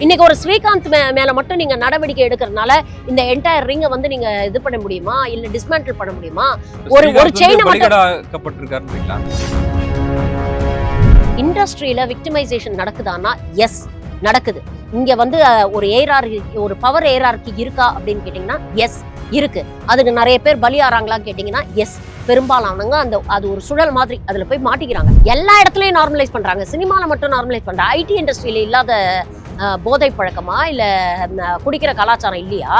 இன்னைக்கு ஒரு ஸ்ரீகாந்த் மே- மேல மட்டும் நீங்க நடவடிக்கை எடுக்கிறதுனால இந்த என்டையர் ரிங்கை வந்து நீங்க இது பண்ண முடியுமா? இல்ல டிஸ்மேண்டில் பண்ண முடியுமா? ஒரு- ஒரு அ மட்டும்- இண்டஸ்ட்ரியில விக்டிமைசேஷன் நடக்குதான்னா எஸ் நடக்குது. இங்க வந்து ஒரு ஏஆர் ஒரு பவர் ஏஆர்கி இருக்கா அப்படின்னு கேட்டீங்கன்னா எஸ் இருக்கு. அதுக்கு நிறைய பேர் பலியாறாங்களான்னு கேட்டீங்கன்னா எஸ் பெரும்பாலானவங்க அந்த அது ஒரு சுழல் மாதிரி அதுல போய் மாட்டிக்கிறாங்க. எல்லா இடத்துலயும் நார்மலைஸ் பண்றாங்க. சினிமால மட்டும் நார்மலைஸ் பண்றாங்க ஐடி இண்டஸ்ட்ரியில இல்லாத போதை பழக்கமா? இல்ல குடிக்கிற கலாச்சாரம் இல்லையா?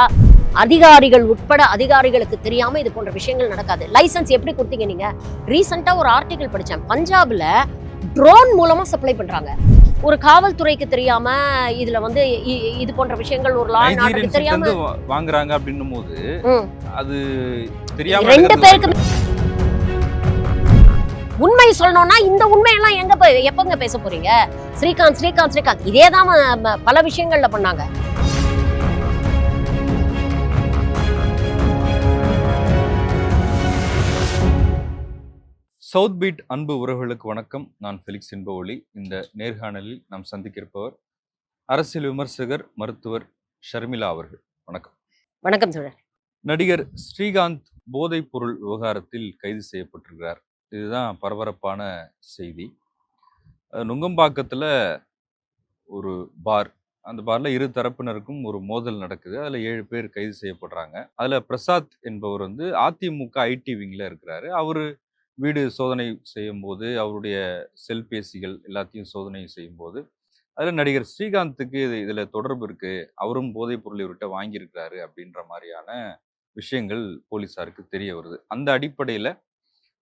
அதிகாரிகள் உட்பட அதிகாரிகளுக்கு தெரியாம இது போன்ற விஷயங்கள் நடக்காது. லைசன்ஸ் எப்படி கொடுத்தீங்க நீங்க? ரீசெண்டா ஒரு ஆர்டிகல் படிச்சேன். பஞ்சாப்ல ட்ரோன் மூலமா சப்ளை பண்றாங்க. ஒரு காவல்துறைக்கு தெரியாம இதுல வந்து இது போன்ற விஷயங்கள் ஒரு லா நாட்டுக்கு தெரியாம வாங்குறாங்க அப்படின்னும் போது. அது தெரியாம ரெண்டு பேருக்கு உண்மை சொல்லணும்னா இந்த உண்மையெல்லாம் எங்க எப்பங்க பேச போறீங்க? ஸ்ரீகாந்த் ஸ்ரீகாந்த் ஸ்ரீகாந்த். இதே தான் பல விஷயங்கள்ல பண்ணாங்க. சவுத் பீட் அன்பு உறவுகளுக்கு வணக்கம். நான் ஃபெலிக்ஸ் என்பவொலி இந்த நேர்காணலில் நாம் சந்திக்க இருப்பவர் அரசியல் விமர்சகர் மருத்துவர் ஷர்மிளா அவர்கள். வணக்கம். வணக்கம் சொல்றேன் நடிகர் ஸ்ரீகாந்த் போதைப் பொருள் விவகாரத்தில் கைது செய்யப்பட்டிருக்கிறார். இதுதான் பரபரப்பான செய்தி. நுங்கம்பாக்கத்தில் ஒரு பார். அந்த பார்ல இரு தரப்பினருக்கும் ஒரு மோதல் நடக்குது. அதில் ஏழு பேர் கைது செய்யப்படுறாங்க. அதில் பிரசாத் என்பவர் வந்து அதிமுக ஐடி விங்கில் இருக்கிறாரு. அவர் வீடு சோதனை செய்யும்போது அவருடைய செல்பேசிகள் எல்லாத்தையும் சோதனை செய்யும்போது அதில் நடிகர் ஸ்ரீகாந்துக்கு இது இதில் தொடர்பு இருக்குது அவரும் போதைப் பொருள் இவர்கிட்ட வாங்கியிருக்கிறாரு அப்படின்ற மாதிரியான விஷயங்கள் போலீஸாருக்கு தெரிய வருது. அந்த அடிப்படையில்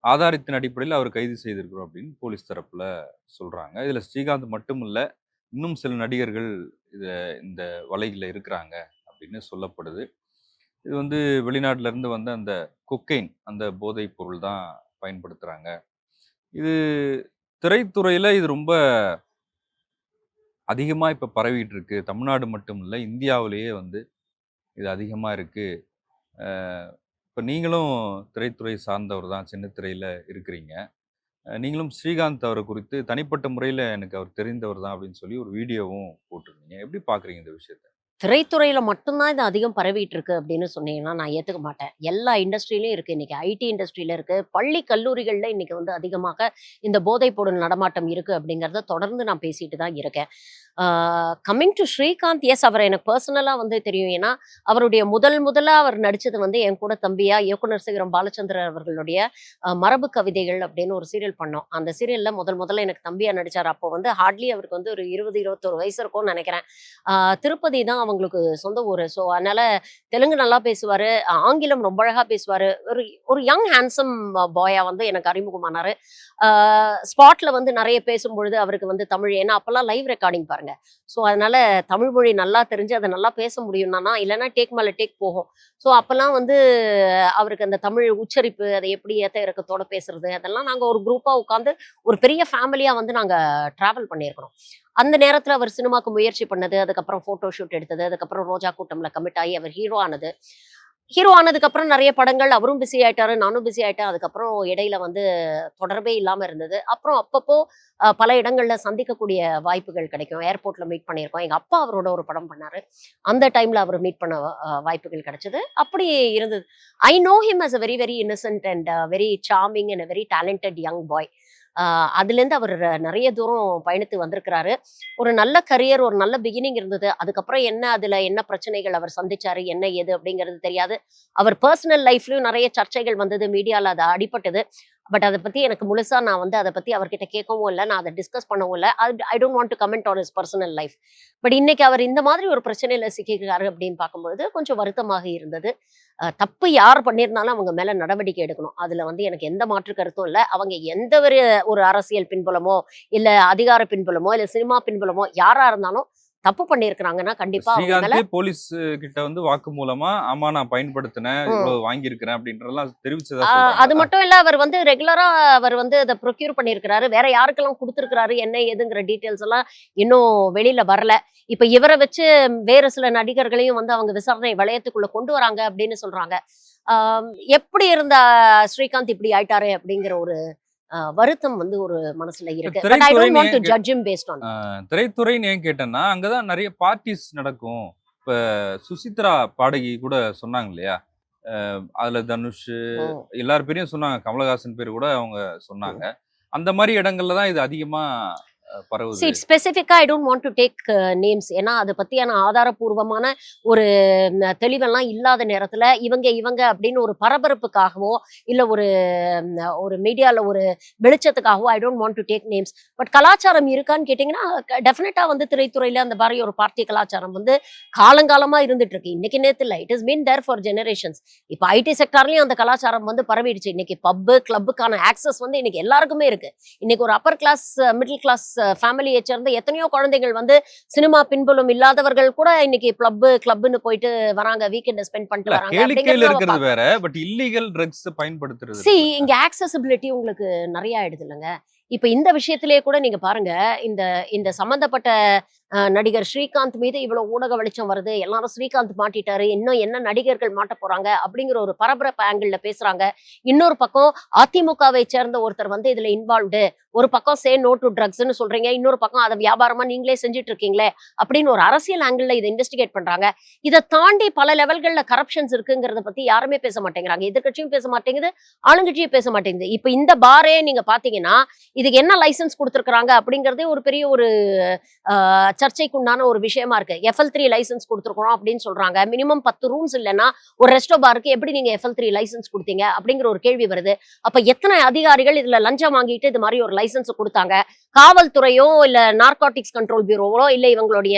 ஆதாரத்தின் அடிப்படையில் அவர் கைது செய்திருக்கிறோம் அப்படின்னு போலீஸ் தரப்பில் சொல்கிறாங்க இதில் ஸ்ரீகாந்த் மட்டும் இல்லை இன்னும் சில நடிகர்கள் இதை இந்த வலையில் இருக்கிறாங்க அப்படின்னு சொல்லப்படுது. இது வந்து வெளிநாட்டிலேருந்து வந்த அந்த கொக்கைன் அந்த போதைப் பொருள் தான் பயன்படுத்துறாங்க. இது திரைத்துறையில இது ரொம்ப அதிகமா இப்ப பரவிட்டு இருக்கு தமிழ்நாடு மட்டும் இல்ல இந்தியாவிலேயே வந்து இது அதிகமா இருக்கு. அஹ் இப்ப நீங்களும் திரைத்துறை சார்ந்தவர் தான் சின்ன திரையில இருக்கிறீங்க. நீங்களும் ஸ்ரீகாந்த் அவரை குறித்து தனிப்பட்ட முறையில் எனக்கு அவர் தெரிந்தவர் தான் அப்படின்னு சொல்லி ஒரு வீடியோவும் போட்டிருந்தீங்க. எப்படி பார்க்குறீங்க இந்த விஷயத்த? திரைத்துறையில மட்டும்தான் இது அதிகம் பரவிட்டு இருக்கு அப்படின்னு சொன்னீங்கன்னா நான் ஏத்துக்க மாட்டேன். எல்லா இண்டஸ்ட்ரியிலையும் இருக்கு இன்னைக்கு. ஐடி இண்டஸ்ட்ரியில இருக்கு. பள்ளி கல்லூரிகளில் இன்னைக்கு வந்து அதிகமாக இந்த போதைப் பொருள் நடமாட்டம் இருக்கு அப்படிங்கறத தொடர்ந்து நான் பேசிட்டு தான் இருக்கேன். கம்மிங் டு ஸ்ரீகாந்த் எஸ் அவரை எனக்கு பர்சனலாக வந்து தெரியும். ஏன்னா அவருடைய முதல் முதலா அவர் நடிச்சது வந்து என் கூட தம்பியா இயக்குனர் சிகரம் பாலச்சந்திரன் அவர்களுடைய மரபு கவிதைகள் அப்படின்னு ஒரு சீரியல் பண்ணோம். அந்த சீரியல்ல முதல் முதல்ல எனக்கு தம்பியா நடிச்சார். அப்போ வந்து ஹார்ட்லி அவருக்கு வந்து ஒரு இருபது இருபத்தொரு வயசு இருக்கும்னு நினைக்கிறேன். திருப்பதி தான் அவங்களுக்கு சொந்த ஊர். ஸோ அதனால தெலுங்கு நல்லா பேசுவாரு ஆங்கிலம் ரொம்ப அழகா பேசுவாரு. ஒரு ஒரு யங் ஹேண்ட்ஸம் பாயா வந்து எனக்கு அறிமுகமானாரு. ஸ்பாட்ல வந்து நிறைய பேசும்பொழுது அவருக்கு வந்து தமிழ். ஏன்னா அப்போல்லாம் லைவ் ரெக்கார்டிங் பாருங்க ஸோ அதனால தமிழ் மொழி நல்லா தெரிஞ்சு அதை நல்லா பேச முடியும்னா இல்லைன்னா டேக் மேலே டேக் போகும். ஸோ அப்பெல்லாம் வந்து அவருக்கு அந்த தமிழ் உச்சரிப்பு அதை எப்படி ஏத்த இறக்கத்தோட பேசுறது அதெல்லாம் நாங்க ஒரு குரூப்பா உட்காந்து ஒரு பெரிய ஃபேமிலியா வந்து நாங்க டிராவல் பண்ணியிருக்கிறோம். அந்த நேரத்துல அவர் சினிமாக்கு முயற்சி பண்ணது அதுக்கப்புறம் ஃபோட்டோ ஷூட் எடுத்தது அதுக்கப்புறம் ரோஜா கூட்டம்ல கமிட் ஆகி அவர் ஹீரோ ஆனது. ஹீரோ ஆனதுக்கு அப்புறம் நிறைய படங்கள். அவரும் பிஸி ஆயிட்டாரு நானும் பிஸி ஆயிட்டேன். அதுக்கப்புறம் இடையில வந்து தொடர்பே இல்லாம இருந்தது. அப்புறம் அப்பப்போ பல இடங்கள்ல சந்திக்கக்கூடிய வாய்ப்புகள் கிடைக்கும். ஏர்போர்ட்ல மீட் பண்ணியிருக்கோம். எங்க அப்பா அவரோட ஒரு படம் பண்ணாரு. அந்த டைம்ல அவர் மீட் பண்ண வாய்ப்புகள் கிடைச்சது. அப்படி இருந்தது. I know him as a very very innocent and very charming and very talented young boy அதுலேருந்து அவர் நிறைய தூரம் பயணித்து வந்திருக்கிறாரு. ஒரு நல்ல கரியர் ஒரு நல்ல பிகினிங் இருந்தது. அதுக்கப்புறம் என்ன அதுல என்ன பிரச்சனைகள் அவர் சந்திச்சாரு என்ன ஏது அப்படிங்கிறது தெரியாது. அவர் பர்சனல் லைஃப்லையும் நிறைய சர்ச்சைகள் வந்தது மீடியால அது அடிபட்டது. பட் அதை பத்தி எனக்கு முழுசா நான் வந்து அதை பத்தி அவர்கிட்ட கேட்கவும் இல்லை. நான் அதை டிஸ்கஸ் பண்ணவும் இல்லை. I don't want to comment on is personal life but இன்னைக்கு அவர் இந்த மாதிரி ஒரு பிரச்சனையில சிக்கிக்கிறாரு அப்படின்னு பார்க்கும்பொழுது கொஞ்சம் வருத்தமாக இருந்தது. தப்பு யார் பண்ணியிருந்தாலும் அவங்க மேல நடவடிக்கை எடுக்கணும். அதுல வந்து எனக்கு எந்த மாற்று கருத்தும் இல்லை. அவங்க எந்த ஒரு ஒரு அரசியல் பின்புலமோ இல்ல அதிகார பின்புலமோ இல்ல சினிமா பின்புலமோ யாரா இருந்தாலும் தப்பு பண்ணியிருக்கிறாங்கன்னா கண்டிப்பா ஸ்ரீகாந்தே போலீஸ் கிட்ட வந்து வாக்கு மூலமா ஆமா நான் பயன்படுத்தினேன். இவ்வளவு வாங்கியிருக்கிறேன் அப்படின்றதெல்லாம் தெரிவிச்சதா அது. மட்டும் இல்ல அவர் வந்து ரெகுலரா அவர் வந்து அதை ப்ரொக்யூர் பண்ணியிருக்கிறாரு வேற யாருக்கெல்லாம் கொடுத்துருக்கிறாரு என்ன ஏதுங்கிற டீட்டெயில்ஸ் எல்லாம் இன்னும் வெளியில வரல இப்ப இவரை வச்சு வேறு சில நடிகர்களையும் வந்து அவங்க விசாரணை வளையத்துக்குள்ள கொண்டு வராங்க அப்படின்னு சொல்றாங்க எப்படி இருந்த ஸ்ரீகாந்த் இப்படி ஆயிட்டாரு அப்படிங்கிற ஒரு வருத்தம் வந்து ஒரு மனசுல இருக்கு. திரைத்துறைன்னு ஏன் கேட்டேன்னா அங்கதான் நிறைய பார்ட்டிஸ் நடக்கும். இப்ப சுசித்ரா பாடகி கூட சொன்னாங்க இல்லையா? அதுல தனுஷ் எல்லார் பேரையும் சொன்னாங்க. கமலஹாசன் பேர் கூட அவங்க சொன்னாங்க. அந்த மாதிரி இடங்கள்ல தான் இது அதிகமா பரவுது. சீட் ஸ்பெசிஃபிக்கா I don't want to take names ஏன்னா அதை பற்றியான ஆதாரபூர்வமான ஒரு தெளிவெல்லாம் இல்லாத நேரத்துல இவங்க இவங்க அப்படின்னு ஒரு பரபரப்புக்காகவோ இல்ல ஒரு ஒரு மீடியால ஒரு வெளிச்சத்துக்காகவோ I don't want to take names but கலாச்சாரம் இருக்கான்னு கேட்டிங்கன்னா டெஃபினட்டாக வந்து திரைத்துறையில அந்த மாதிரி ஒரு பார்ட்டி கலாச்சாரம் வந்து காலங்காலமா இருந்துட்டு இருக்கு இன்னைக்கு நேரத்தில் it is mean there for generations இப்போ ஐடி செக்டார்லயும் அந்த கலாச்சாரம் வந்து பரவிடுச்சு. இன்னைக்கு பப்பு கிளப்புக்கான ஆக்சஸ் வந்து இன்னைக்கு எல்லாருக்குமே இருக்கு. இன்னைக்கு ஒரு அப்பர் கிளாஸ் மிடில் கிளாஸ் ஃபேமிலியை சேர்ந்த எத்தனையோ குழந்தைகள் வந்து சினிமா பின்புலம் இல்லாதவர்கள் கூட இன்னைக்கு கிளப்பு கிளப்னு போயிட்டு வராங்க. வீக்கெண்ட் ஸ்பெண்ட் பண்ணிட்டு வராங்க. வேற. பட் இல்லீகல் ட்ரக்ஸ் பயன்படுத்துறது சி. இங்க ஆக்சசிபிலிட்டி உங்களுக்கு நிறைய ஆயிடுது இல்லைங்க. இப்ப இந்த விஷயத்திலேயே கூட நீங்க பாருங்க. இந்த இந்த சம்பந்தப்பட்ட நடிகர் ஸ்ரீகாந்த் மீது இவ்வளவு ஊடக வெளிச்சம் வருது. எல்லாரும் ஸ்ரீகாந்த் மாட்டிட்டாரு. இன்னும் என்ன நடிகர்கள் மாட்ட போறாங்க அப்படிங்கிற ஒரு பரபரப்பு ஆங்கிள் பேசுறாங்க. இன்னொரு பக்கம் அதிமுகவை சேர்ந்த ஒருத்தர் வந்து இதுல இன்வால்வ்டு ஒரு பக்கம் சே நோ டு ட்ரக்ஸ்னு சொல்றீங்க. இன்னொரு பக்கம் அதை வியாபாரமா நீங்களே செஞ்சுட்டு இருக்கீங்களே அப்படின்னு ஒரு அரசியல் ஆங்கிள் இதை இன்வெஸ்டிகேட் பண்றாங்க. இதை தாண்டி பல லெவல்கள்ல கரப்ஷன்ஸ் இருக்குங்கிறத பத்தி யாருமே பேச மாட்டேங்கிறாங்க. எதிர்கட்சியும் பேச மாட்டேங்குது ஆளுங்கட்சியும் பேச மாட்டேங்குது. இப்ப இந்த பாரே நீங்க பாத்தீங்கன்னா இதுக்கு என்ன லைசன்ஸ் கொடுத்துருக்காங்க அப்படிங்கறதே ஒரு பெரிய ஒரு ஆஹ், சர்ச்சைக்குண்டான ஒரு விஷயமா இருக்கு. எஃப்எல் த்ரீ லைசன்ஸ் கொடுத்துருக்கோம் அப்படின்னு சொல்றாங்க. மினிமம் பத்து ரூம்ஸ் இல்லைன்னா ஒரு ரெஸ்டோ பாருக்கு எப்படி நீங்க எஃப்எல் த்ரீ லைசன்ஸ் கொடுத்தீங்க அப்படிங்கிற ஒரு கேள்வி வருது. அப்ப எத்தனை அதிகாரிகள் இதுல லஞ்சம் வாங்கிட்டு இது மாதிரி ஒரு லைசன்ஸ் கொடுத்தாங்க? காவல்துறையோ இல்ல நார்காட்டிக்ஸ் கண்ட்ரோல் பியூரோவோ இல்ல இவங்களுடைய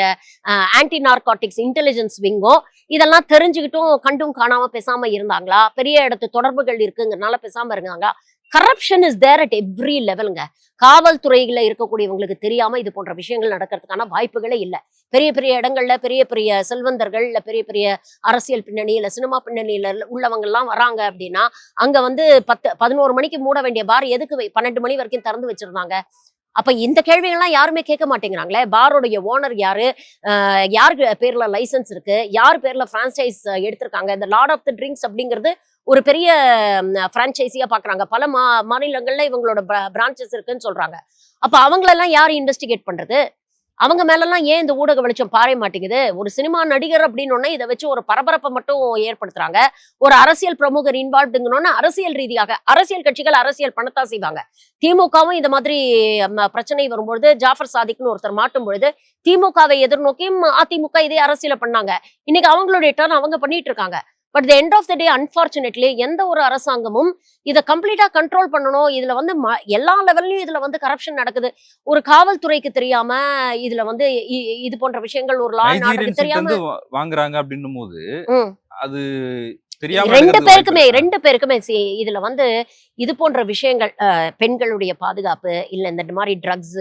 ஆன்டி நார்காட்டிக்ஸ் இன்டெலிஜென்ஸ் விங்கோ இதெல்லாம் தெரிஞ்சுக்கிட்டும் கண்டும் காணாம பேசாம இருந்தாங்களா? பெரிய இடத்து தொடர்புகள் இருக்குங்கிறனால பேசாம இருந்தாங்களா? Corruption is there at every லெவலுங்க காவல்துறையில இருக்கக்கூடியவங்களுக்கு தெரியாம இது போன்ற விஷயங்கள் நடக்கிறதுக்கான வாய்ப்புகளே இல்ல. பெரிய பெரிய இடங்கள்ல பெரிய பெரிய செல்வந்தர்கள் இல்ல பெரிய பெரிய அரசியல் பின்னணி இல்ல சினிமா பின்னணியில உள்ளவங்க எல்லாம் வராங்க அப்படின்னா அங்க வந்து பத்து பதினோரு மணிக்கு மூட வேண்டிய பார் எதுக்கு பன்னெண்டு மணி வரைக்கும் திறந்து வச்சிருந்தாங்க. அப்ப இந்த கேள்விகள்லாம் யாருமே கேட்க மாட்டேங்கிறாங்களே? பாரோடைய ஓனர் யாரு? யாருக்கு பேர்ல லைசன்ஸ் இருக்கு? யார் பேர்ல பிரான்சைஸ் எடுத்திருக்காங்க? இந்த லார்ட் ஆஃப் த ட்ரிங்க்ஸ் அப்படிங்கிறது ஒரு பெரிய பிரான்ச்சைஸியா பாக்குறாங்க. பல மா மாநிலங்கள்ல இவங்களோட பிரான்ச்சஸ் இருக்குன்னு சொல்றாங்க. அப்ப அவங்களெல்லாம் யார் இன்வெஸ்டிகேட் பண்றது? அவங்க மேலெல்லாம் ஏன் இந்த ஊடக வெளிச்சம் பாறை மாட்டேங்குது? ஒரு சினிமா நடிகர் அப்படின்னு இதை வச்சு ஒரு பரபரப்பை மட்டும் ஏற்படுத்துறாங்க. ஒரு அரசியல் பிரமுகர் இன்வால்வ்டுங்கன்னு அரசியல் ரீதியாக அரசியல் கட்சிகள் அரசியல் பணத்தான் செய்வாங்க. திமுகவும் இந்த மாதிரி பிரச்சனை வரும்பொழுது ஜாஃபர் சாதிக்னு ஒருத்தர் மாட்டும் பொழுது திமுகவை எதிர்நோக்கியும் அதிமுக இதே அரசியல பண்ணாங்க. இன்னைக்கு அவங்களுடைய டர்ன் அவங்க பண்ணிட்டு இருக்காங்க. But the end of the day unfortunately எந்த ஒரு அரசாங்கமும் இதை கம்ப்ளீட்டா கண்ட்ரோல் பண்ணணும் இதுல வந்து எல்லா லெவல்லையும் இதுல வந்து கரப்ஷன் நடக்குது ஒரு காவல்துறைக்கு தெரியாம இதுல வந்து இது போன்ற விஷயங்கள் ஒரு லா தெரியாம வாங்குறாங்க அப்படின்னும் போது. அது ரெண்டு பேருக்குமே? ரெண்டு பேருக்குமே see, இதுல வந்து இது போன்ற விஷயங்கள் பெண்களுடைய பாதுகாப்பு இல்ல இந்த மாதிரி ட்ரக்ஸ்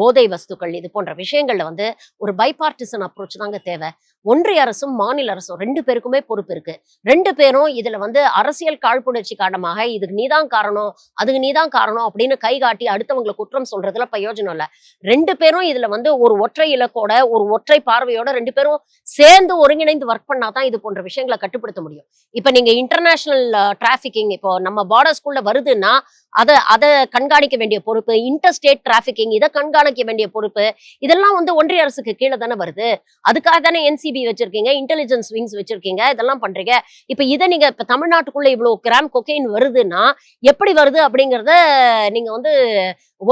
போதை வஸ்துக்கள் இது போன்ற விஷயங்கள்ல வந்து ஒரு பைபார்டிசன் அப்ரோச் தாங்க தேவை. ஒன்றிய அரசும் மாநில அரசும் ரெண்டு பேருக்குமே பொறுப்பு இருக்கு. ரெண்டு பேரும் இதுல வந்து அரசியல் காழ்ப்புணர்ச்சி காரணமாக இதுக்கு நீதான் காரணம் அதுக்கு நீதான் காரணம் அப்படின்னு கை காட்டி அடுத்தவங்களை குற்றம் சொல்றதுல பிரயோஜனம் இல்ல. ரெண்டு பேரும் இதுல வந்து ஒரு ஒற்றை இலக்கோட ஒரு ஒற்றை பார்வையோட ரெண்டு பேரும் சேர்ந்து ஒருங்கிணைந்து ஒர்க் பண்ணாதான் இது போன்ற விஷயங்களை கட்டுப்படுத்த முடியும். இப்ப நீங்க இன்டர்நேஷனல் டிராபிக்கிங் இப்போ நம்ம பார்டர் ஸ்கூல்ல வருதுன்னா அதை அதை கண்காணிக்க வேண்டிய பொறுப்பு இன்டர் ஸ்டேட் இதை கண்காணிக்க வேண்டிய பொறுப்பு இதெல்லாம் வந்து ஒன்றிய அரசுக்கு கீழே தானே வருது. அதுக்காக தானே என்சிபி வச்சிருக்கீங்க இன்டெலிஜென்ஸ் விங்ஸ் வச்சிருக்கீங்க இதெல்லாம் பண்றீங்க. இப்ப இதை நீங்க இப்ப தமிழ்நாட்டுக்குள்ள இவ்வளவு கிராம் கொக்கைன் வருதுன்னா எப்படி வருது அப்படிங்கிறத நீங்க வந்து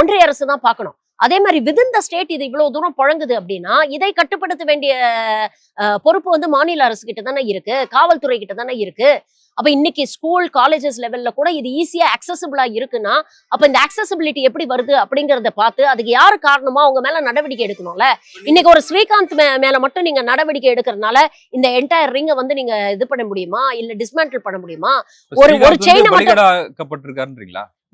ஒன்றிய அரசு தான் பார்க்கணும். அதே மாதிரி விதின் த ஸ்டேட் இது இவ்வளவு தூரம் புழங்குது அப்படின்னா இதை கட்டுப்படுத்த வேண்டிய பொறுப்பு வந்து மாநில அரசு கிட்ட தானே இருக்கு காவல்துறை கிட்ட தானே இருக்கு. அப்ப இன்னைக்கு ஸ்கூல் காலேஜஸ் லெவல்ல கூட இது ஈஸியா அக்சசபிளா இருக்குன்னா அப்ப இந்த அக்சசபிலிட்டி எப்படி வருது அப்படிங்கறத பார்த்து அதுக்கு யாரு காரணமோ அவங்க மேல நடவடிக்கை எடுக்கணும்ல? இன்னைக்கு ஒரு ஸ்ரீகாந்த் மேல மட்டும் நீங்க நடவடிக்கை எடுக்கிறதுனால இந்த என்டையர் ரிங்க வந்து நீங்க இது பண்ண முடியுமா? இல்ல டிஸ்மேண்டில் பண்ண முடியுமா? ஒரு- ஒரு மட்டும்-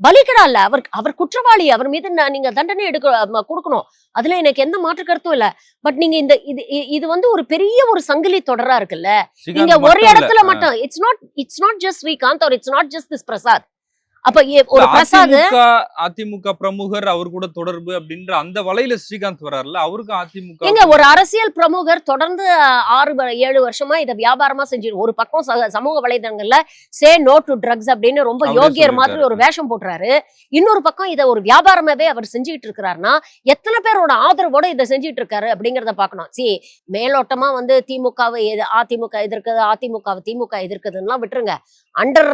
பலிகடா இல்ல அவர் அவர் குற்றவாளி. அவர் மீது ந- நீங்க தண்டனை எடுக்க கொடுக்கணும். அதுல எனக்கு எந்த மாற்று கருத்தும் இல்ல. பட் நீங்க இந்த இது இது வந்து ஒரு பெரிய ஒரு சங்கிலி தொடரா இருக்குல்ல. நீங்க ஒரு. இடத்துல. மட்டும் it's not it's not just Srikanth or it's not just this Prasad. அப்ப ஒரு பிரசாத் அதிமுக அதிமுக பிரமுகர் அவர் கூட தொடர்பு அப்படின்ற அந்த வலையில ஸ்ரீகாந்த் வர்றாருல அவருக்கும் அதிமுக எங்க ஒரு அரசியல் பிரமுகர் தொடர்ந்து ஆறு ஏழு வருஷமா இதை வியாபாரமா செஞ்சு ஒரு பக்கம் சமூக வலைதளங்கள்ல சே நோ டு ட்ரக்ஸ் அப்படின்னு ரொம்ப யோகியர் மாதிரி. ஒரு வேஷம் போட்டுறாரு இன்னொரு பக்கம் இதை ஒரு வியாபாரமாவே அவர் செஞ்சுட்டு இருக்கிறாருன்னா எத்தனை பேரோட ஆதரவோட இதை செஞ்சுட்டு இருக்காரு அப்படிங்கறத பார்க்கணும். சி மேலோட்டமா வந்து திமுகவை அதிமுக எதிர்க்குது அதிமுகவை திமுக எதிர்க்குதுன்னா விட்டுருங்க. அண்டர்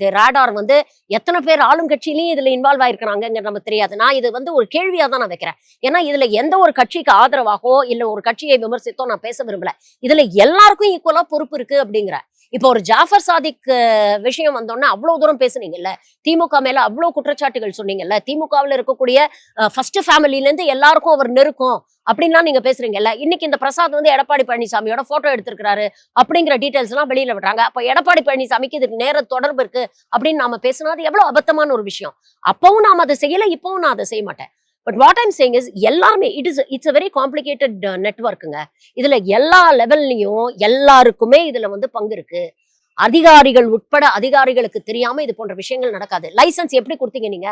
தி ரேடார் வந்து எத்தனை பேர் ஆளுங்கட்சியிலயும் இதுல இன்வால்வ் ஆயிருக்கிறாங்கிறது நமக்கு தெரியாது. நான் இது வந்து ஒரு கேள்வியா தான் நான் வைக்கிறேன். ஏன்னா இதுல எந்த ஒரு கட்சிக்கு ஆதரவாகவோ இல்ல ஒரு கட்சியை விமர்சித்தோ நான் பேச விரும்பல. இதுல எல்லாருக்கும் ஈக்குவலா பொறுப்பு இருக்கு அப்படிங்கிற இப்போ ஒரு ஜாஃபர் சாதிக் விஷயம் வந்தோன்னா அவ்வளவு தூரம் பேசுனீங்கல்ல? திமுக மேல அவ்வளவு குற்றச்சாட்டுகள் சொன்னீங்கல்ல? திமுகவில் இருக்கக்கூடிய ஃபர்ஸ்ட் ஃபேமிலில இருந்து எல்லாருக்கும் அவர் நெருக்கம் அப்படின்லாம் நீங்க பேசுறீங்கல்ல? இன்னைக்கு இந்த பிரசாத் வந்து எடப்பாடி பழனிசாமியோட போட்டோ எடுத்திருக்கிறாரு அப்படிங்கிற டீடைல்ஸ் எல்லாம் வெளியில விடுறாங்க. அப்ப எடப்பாடி பழனிசாமிக்கு இதுக்கு நேர தொடர்பு இருக்கு அப்படின்னு நாம பேசினா அது எவ்வளவு அபத்தமான ஒரு விஷயம். அப்பவும் நாம அதை செய்யல இப்பவும் நான் அதை செய்ய மாட்டேன். But what I'm saying is எல்லாருமே it is it's a very complicated நெட்ஒர்க்குங்க இதுல எல்லா லெவல்லையும் எல்லாருக்குமே இதுல வந்து பங்கு இருக்கு. அதிகாரிகள் உட்பட அதிகாரிகளுக்கு தெரியாம இது போன்ற விஷயங்கள் நடக்காது. லைசன்ஸ் எப்படி கொடுத்தீங்க நீங்க?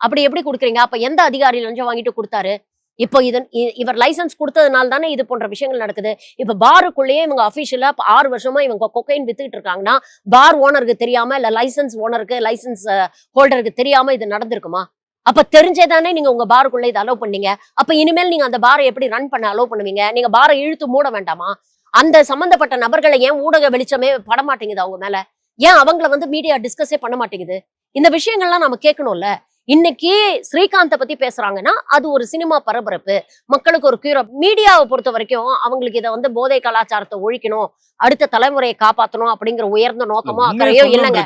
அப்படி எப்படி கொடுக்குறீங்க? அப்ப எந்த அதிகாரி லஞ்சம் வாங்கிட்டு கொடுத்தாரு? இப்போ இதன் இவர் லைசன்ஸ் கொடுத்ததுனால தானே இது போன்ற விஷயங்கள் நடக்குது. இப்ப பாருக்குள்ளேயே இவங்க அஃபிஷியலா ஆறு வருஷமா இவங்க கொக்கைன் வித்துக்கிட்டு இருக்காங்கன்னா பார் ஓனருக்கு தெரியாம இல்ல லைசன்ஸ் ஓனருக்கு லைசன்ஸ் ஹோல்டருக்கு தெரியாம இது நடந்திருக்குமா? அப்ப தெரிஞ்சே தானே நீங்க உங்க பாருக்குள்ள இதை அலோவ் பண்ணீங்க? அப்ப இனிமேல் நீங்க அந்த பாரை எப்படி ரன் பண்ண அலோவ் பண்ணுவீங்க? நீங்க பாரை இழுத்து மூட வேண்டாமா? அந்த சம்பந்தப்பட்ட நபர்களை ஏன் ஊடக வெளிச்சமே பட மாட்டேங்குது அவங்க மேல? ஏன் அவங்கள வந்து மீடியா டிஸ்கஸே பண்ண மாட்டேங்குது? இந்த விஷயங்கள்லாம் நம்ம கேட்கணும்ல? இன்னைக்கு ஸ்ரீகாந்த பத்தி பேசுறாங்கன்னா அது ஒரு சினிமா பரபரப்பு. மக்களுக்கு ஒரு கியூரோ மீடியாவை பொறுத்த வரைக்கும் அவங்களுக்கு இதை வந்து போதை கலாச்சாரத்தை ஒழிக்கணும் அடுத்த தலைமுறையை காப்பாத்தணும் அப்படிங்கிற உயர்ந்த நோக்கமோ அக்கறையோ இல்லைங்க.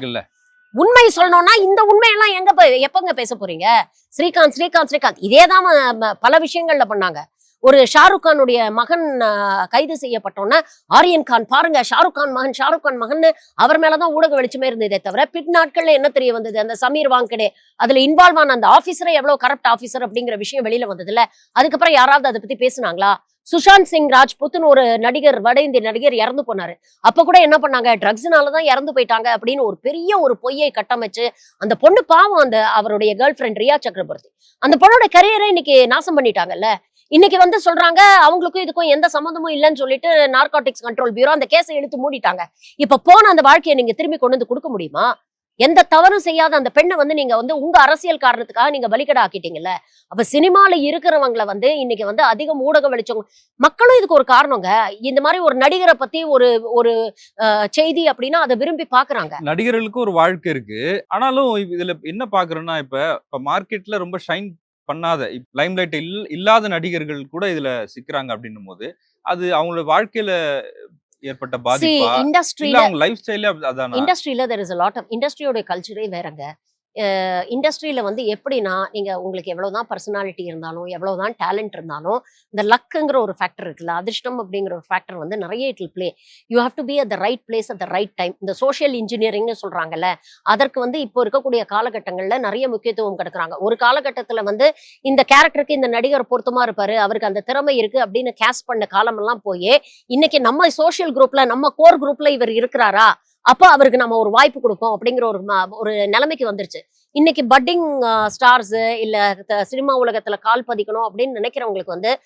உண்மை சொல்லணும்னா இந்த உண்மையெல்லாம் எங்க எப்பங்க பேச போறீங்க? ஸ்ரீகாந்த் ஸ்ரீகாந்த் ஸ்ரீகாந்த். இதே தான் பல விஷயங்கள்ல பண்ணாங்க. ஒரு ஷாருக் கானுடைய மகன் கைது செய்யப்பட்டோன்னே ஆரியன் கான் பாருங்க ஷாருக் கான் மகன் ஷாருக் கான் மகன் அவர் மேலதான் ஊடக வெளிச்சமே இருந்ததே தவிர பின் நாட்கள்ல என்ன தெரிய வந்தது? அந்த சமீர் வாங்கடே அதுல இன்வால்வ் ஆன அந்த ஆபீசரை எவ்வளவு கரப்ட் ஆபீசர் அப்படிங்கிற விஷயம் வெளியில வந்தது இல்ல அதுக்கப்புறம் யாராவது அதை பத்தி பேசுனாங்களா? சுஷாந்த் சிங் ராஜ்புத்னு ஒரு நடிகர் வட இந்திய நடிகர் இறந்து போனாரு. அப்ப கூட என்ன பண்ணாங்க? ட்ரக்ஸ்னால தான் இறந்து போயிட்டாங்க அப்படின்னு ஒரு பெரிய ஒரு பொய்யை கட்டமைச்சு அந்த பொண்ணு பாவம் அந்த அவருடைய கேர்ள் ஃப்ரெண்ட் ரியா சக்கரவர்த்தி அந்த பொண்ணோட கரியரை இன்னைக்கு நாசம் பண்ணிட்டாங்கல்ல. இன்னைக்கு வந்து சொல்றாங்க அவங்களுக்கும் இதுக்கும் எந்த சம்மந்தமும் இல்லைன்னு சொல்லிட்டு நார்காட்டிக்ஸ் கண்ட்ரோல் பியூரோ அந்த கேஸை இழுத்து மூடிட்டாங்க. இப்ப போன அந்த வாழ்க்கையை நீங்க திரும்பி கொண்டு வந்து கொடுக்க முடியுமா? எந்த தவறும் செய்யாத அந்த பெண்ணை வந்து நீங்க வந்து உங்க அரசியல் காரணத்துக்காக நீங்க பலிக்கடை ஆக்கிட்டீங்கல்ல? அப்ப சினிமால இருக்கிறவங்கள வந்து இன்னைக்கு வந்து அதிகம் ஊடக வெளிச்சவங்க மக்களும் இதுக்கு ஒரு காரணங்க. இந்த மாதிரி ஒரு நடிகரை பத்தி ஒரு ஒரு செய்தி அப்படின்னா அதை விரும்பி பாக்குறாங்க. நடிகர்களுக்கு ஒரு வாழ்க்கை இருக்கு. ஆனாலும் இதுல என்ன பாக்குறேன்னா இப்ப இப்ப மார்க்கெட்ல ரொம்ப ஷைன் பண்ணாத லைம்லைட் இல் இல்லாத நடிகர்கள் கூட இதுல சிக்கிறாங்க அப்படின்னும் போது அது அவங்களோட வாழ்க்கையில ஏற்பட்ட பாதிப்பா? இண்டஸ்ட்ரியில அவங்க லைஃப் ஸ்டைலே அதானா இண்டஸ்ட்ரியில தெர் இஸ் லாட் ஆஃப் இண்டஸ்ட்ரியோட கல்ச்சரே வேறங்க. இண்டஸ்ட்ரியில வந்து எப்படின்னா நீங்கள் உங்களுக்கு எவ்வளவுதான் பர்சனாலிட்டி இருந்தாலும் எவ்வளவுதான் டேலண்ட் இருந்தாலும் இந்த லக்குங்கிற ஒரு ஃபேக்டர் இருக்குல்ல அதிர்ஷ்டம் அப்படிங்கிற ஒரு ஃபேக்டர் வந்து நிறைய it play you have to be at the right place at the right time இந்த சோஷியல் இன்ஜினியரிங்னு சொல்கிறாங்கல்ல அதற்கு வந்து இப்போ இருக்கக்கூடிய காலகட்டங்களில் நிறைய முக்கியத்துவம் கொடுக்குறாங்க. ஒரு காலகட்டத்தில் வந்து இந்த கேரக்டருக்கு இந்த நடிகர் பொருத்தமா இருப்பார் அவருக்கு அந்த திறமை இருக்கு அப்படின்னு கேஸ் பண்ண காலமெல்லாம் போய் இன்னைக்கு நம்ம சோஷியல் குரூப்பில் நம்ம கோர் குரூப்பில் இவர் இருக்கிறாரா? அப்போ அவருக்கு நம்ம ஒரு வாய்ப்பு கொடுப்போம் அப்படிங்கிற ஒரு ஒரு நிலைமைக்கு வந்துருச்சு. இன்னைக்கு பட்டிங் ஸ்டார்ஸ் இல்ல த- சினிமா உலகத்துல கால் பதிக்கணும் அப்படின்னு நினைக்கிறவங்களுக்கு வந்து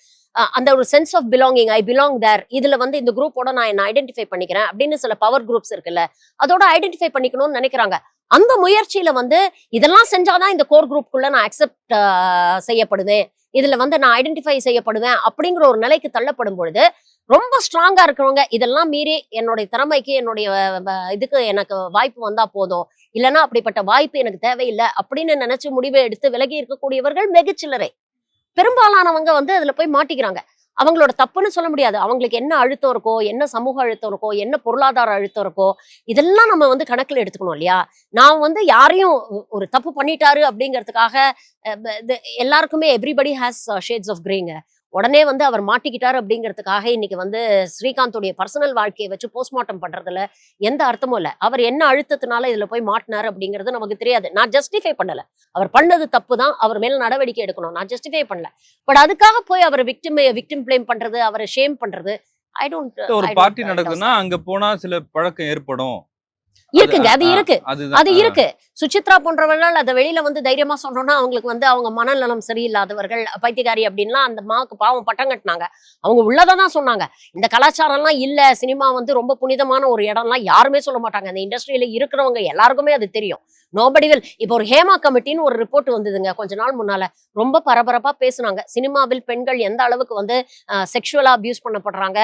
அந்த ஒரு sense of belonging I belong there இதுல வந்து இந்த குரூப்போட நான் என்ன ஐடென்டிஃபை பண்ணிக்கிறேன் அப்படின்னு சில பவர் குரூப்ஸ் இருக்குல்ல அதோட ஐடென்டிஃபை பண்ணிக்கணும்னு நினைக்கிறாங்க. அந்த முயற்சியில வந்து இதெல்லாம் செஞ்சாதான் இந்த கோர் குரூப்புக்குள்ள நான் அக்செப்ட் செய்யப்படுவேன். இதுல வந்து நான் ஐடென்டிஃபை செய்யப்படுவேன் அப்படிங்கிற ஒரு நிலைக்கு தள்ளப்படும் பொழுது ரொம்ப ஸ்ட்ராங்கா இருக்கிறவங்க இதெல்லாம் மீறி என்னுடைய திறமைக்கு என்னுடைய இதுக்கு எனக்கு வாய்ப்பு வந்தா போதும். இல்லைன்னா அப்படிப்பட்ட வாய்ப்பு எனக்கு தேவையில்லை அப்படின்னு நினைச்சு முடிவை எடுத்து விலகி இருக்கக்கூடியவர்கள் வெகுச்சில்லறை பெரும்பாலானவங்க வந்து அதுல போய் மாட்டிக்கிறாங்க. அவங்களோட தப்புன்னு சொல்ல முடியாது. அவங்களுக்கு என்ன அழுத்தம் இருக்கோ என்ன சமூக அழுத்தம் இருக்கோ என்ன பொருளாதார அழுத்தம் இருக்கோ இதெல்லாம் நம்ம வந்து கணக்கில் எடுத்துக்கணும் இல்லையா? நான் வந்து யாரையும் ஒரு தப்பு பண்ணிட்டாரு அப்படிங்கிறதுக்காக இது எல்லாருக்குமே எவ்ரிபடி ஹேஸ் ஷேட்ஸ் ஆஃப் கிரேங்க உடனே வந்து அவர் மாட்டிக்கிட்டாரு அப்படிங்கிறதுக்காக இன்னைக்கு வந்து ஸ்ரீகாந்தோடைய பர்சனல் வாழ்க்கையை வச்சு போஸ்ட்மார்ட்டம் பண்றதுல எந்த அர்த்தமும் இல்லை. அவர் என்ன அழுத்தத்தினால இதுல போய் மாட்டினாரு அப்படிங்கிறது நமக்கு தெரியாது. நான் ஜஸ்டிஃபை பண்ணல. அவர் பண்ணது தப்பு தான் அவர் மேல நடவடிக்கை எடுக்கணும். நான் ஜஸ்டிஃபை பண்ணல. பட் அதுக்காக போய் அவர் விக்டிம் விக்டிம் பிளேம் பண்றது அவரை ஷேம் பண்றது ஐ டோன்ட் ஒரு பார்ட்டி நடக்குதுன்னா அங்க போனா சில பழக்கம் ஏற்படும். இருக்குங்க அது இருக்கு. அது இருக்கு. சுசித்ரா போன்றவர்கள் அதை வெளியில வந்து தைரியமா சொன்னோம்னா அவங்களுக்கு வந்து அவங்க மனநலம் சரியில்லாதவர்கள் பைத்தியக்காரி அப்படின்லாம் அந்த மாவுக்கு பாவம் பட்டம் கட்டினாங்க. அவங்க உள்ளதை தான் சொன்னாங்க. இந்த கலாச்சாரம்லாம் இல்ல சினிமா வந்து ரொம்ப புனிதமான ஒரு இடம்லாம் யாருமே சொல்ல மாட்டாங்க. அந்த இண்டஸ்ட்ரியில இருக்கிறவங்க எல்லாருக்குமே அது தெரியும். நோபடி வில் இப்போ ஒரு ஹேமா கமிட்டின்னு ஒரு ரிப்போர்ட் வந்ததுங்க கொஞ்ச நாள் முன்னால. ரொம்ப பரபரப்பா பேசுனாங்க. சினிமாவில் பெண்கள் எந்த அளவுக்கு வந்து செக்ஷுவலா அபியூஸ் பண்ணப்படுறாங்க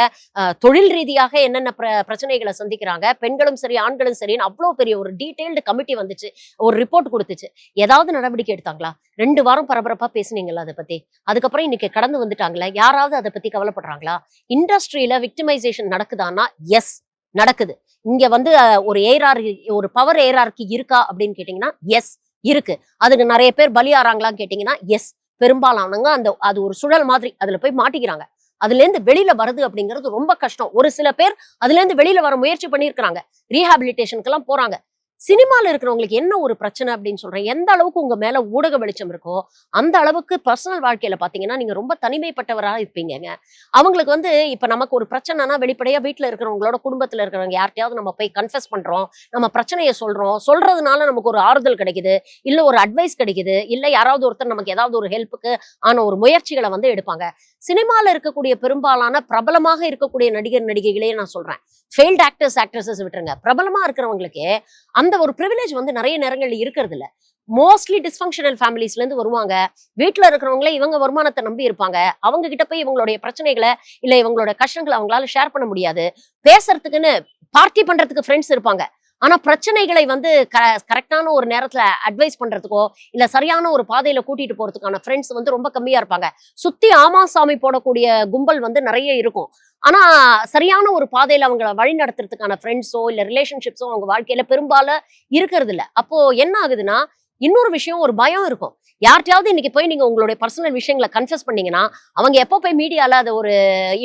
தொழில் ரீதியாக என்னென்ன பிர- பிரச்சனைகளை சந்திக்கிறாங்க பெண்களும் சரி ஆண்களும் சரின்னு அவ்வளோ பெரிய ஒரு டீட்டெயில்டு கமிட்டி வந்துச்சு. ஒரு ரிப்போர்ட் கொடுத்துச்சு. ஏதாவது நடவடிக்கை எடுத்தாங்களா? ரெண்டு வாரம் பரபரப்பா பேசுனீங்களா அதை பத்தி. அதுக்கப்புறம் இன்னைக்கு கடந்து வந்துட்டாங்களா யாராவது அதை பத்தி கவலைப்படுறாங்களா? இண்டஸ்ட்ரியில விக்டிமைசேஷன் நடக்குதான்னா எஸ் நடக்குது. இங்க வந்து ஒரு ஏஆர் ஒரு பவர் ஏராக்கு இருக்கா அப்படின்னு கேட்டீங்கன்னா எஸ் இருக்கு. அதுக்கு நிறைய பேர் பலியாறாங்களான்னு கேட்டீங்கன்னா எஸ் பெரும்பாலானவங்க அந்த அது ஒரு சுழல் மாதிரி அதுல போய் மாட்டிக்கிறாங்க. அதுலேருந்து வெளியில வருது அப்படிங்கிறது ரொம்ப கஷ்டம். ஒரு சில பேர் அதுல இருந்து வெளியில வர முயற்சி பண்ணியிருக்கிறாங்க. ரீஹாபிலிட்டேஷனுக்கெல்லாம் போறாங்க. சினிமாவில் இருக்கிறவங்களுக்கு என்ன ஒரு பிரச்சனை அப்படின்னு சொல்றேன்? எந்த அளவுக்கு உங்க மேல ஊடக வெளிச்சம் இருக்கோ அந்த அளவுக்கு பர்சனல் வாழ்க்கையில பாத்தீங்கன்னா நீங்க ரொம்ப தனிமைப்பட்டவராக இருப்பீங்கங்க. அவங்களுக்கு வந்து இப்ப நமக்கு ஒரு பிரச்சனைனா வெளிப்படையாக வீட்டில் இருக்கிறவங்களோட குடும்பத்துல இருக்கிறவங்க யார்கிட்டயாவது நம்ம போய் கன்ஃபெஸ் பண்றோம் நம்ம பிரச்சனையை சொல்றோம் சொல்றதுனால நமக்கு ஒரு ஆறுதல் கிடைக்குது இல்ல ஒரு அட்வைஸ் கிடைக்குது இல்ல யாராவது ஒருத்தர் நமக்கு ஏதாவது ஒரு ஹெல்ப்புக்கு ஆன ஒரு முயற்சிகளை வந்து எடுப்பாங்க. சினிமால இருக்கக்கூடிய பெரும்பாலான பிரபலமாக இருக்கக்கூடிய நடிகர் நடிகைகளையே நான் சொல்றேன். ஃபெயில்ட் ஆக்டர்ஸ் ஆக்ட்ரஸஸ் விட்டுருங்க. பிரபலமா இருக்கிறவங்களுக்கு அந்த ஒரு ப்ரிவிலேஜ் வந்து நிறைய நேரங்களில் இருக்கிறது இல்லை மோஸ்ட்லி டிஸ்ஃபங்க்ஷனல் ஃபேமிலிஸ்ல இருந்து வருவாங்க. வீட்டில் இருக்கிறவங்களே இவங்க வருமானத்தை நம்பி இருப்பாங்க. அவங்க கிட்ட போய் இவங்களுடைய பிரச்சனைகளை இல்லை இவங்களோட கஷ்டங்களை அவங்களால ஷேர் பண்ண முடியாது. பேசுறதுக்குன்னு பார்ட்டி பண்ணுறதுக்கு ஃப்ரெண்ட்ஸ் இருப்பாங்க. ஆனா பிரச்சனைகளை வந்து க கரெக்டான ஒரு நேரத்துல அட்வைஸ் பண்றதுக்கோ இல்ல சரியான ஒரு பாதையில கூட்டிட்டு போறதுக்கான ஃப்ரெண்ட்ஸ் வந்து ரொம்ப கம்மியா இருப்பாங்க. சுத்தி ஆமா சாமி போடக்கூடிய கும்பல் வந்து நிறைய இருக்கும். ஆனா சரியான ஒரு பாதையில அவங்கள வழி நடத்துறதுக்கான ஃப்ரெண்ட்ஸோ இல்ல ரிலேஷன்ஷிப்ஸோ அவங்க வாழ்க்கையில பெரும்பாலும் இருக்கிறது இல்ல அப்போ என்ன ஆகுதுன்னா இன்னொரு விஷயம் ஒரு பயம் இருக்கும். யார்கிட்டயாவது இன்னைக்கு போய் நீங்க உங்களுடைய பர்சனல் விஷயங்களை கன்ஃபியூஸ் பண்ணீங்கன்னா அவங்க எப்போ போய் மீடியால அதை ஒரு